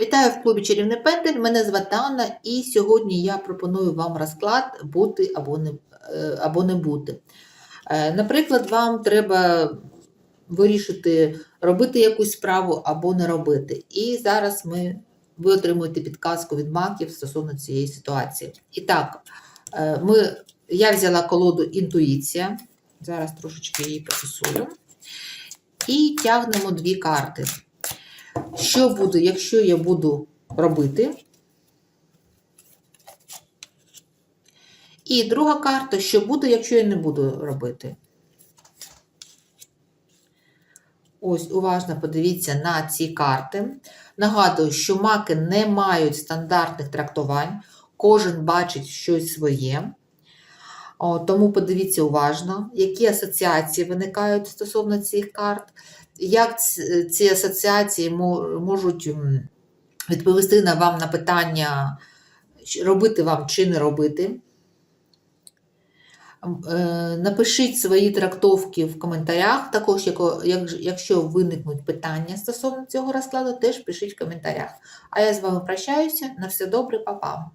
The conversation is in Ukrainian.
Вітаю в клубі Чарівний Пендель. Мене звати Анна, і сьогодні я пропоную вам розклад бути або не, е, або не бути. Е, Наприклад, вам треба вирішити, робити якусь справу або не робити. І зараз ми, ви отримуєте підказку від маків стосовно цієї ситуації. І так, е, ми, я взяла колоду Інтуїція. Зараз трошечки її професую. І тягнемо дві карти. Що буде, якщо я буду робити? І друга карта, що буде, якщо я не буду робити? Ось уважно подивіться на ці карти. Нагадую, що маки не мають стандартних трактувань, кожен бачить щось своє. Тому подивіться уважно, які асоціації виникають стосовно цих карт, як ці асоціації можуть відповісти на вам на питання, робити вам чи не робити. Е, Напишіть свої трактовки в коментарях. Також, якщо виникнуть питання стосовно цього розкладу, теж пишіть в коментарях. А я з вами прощаюся. На все добре, па-па.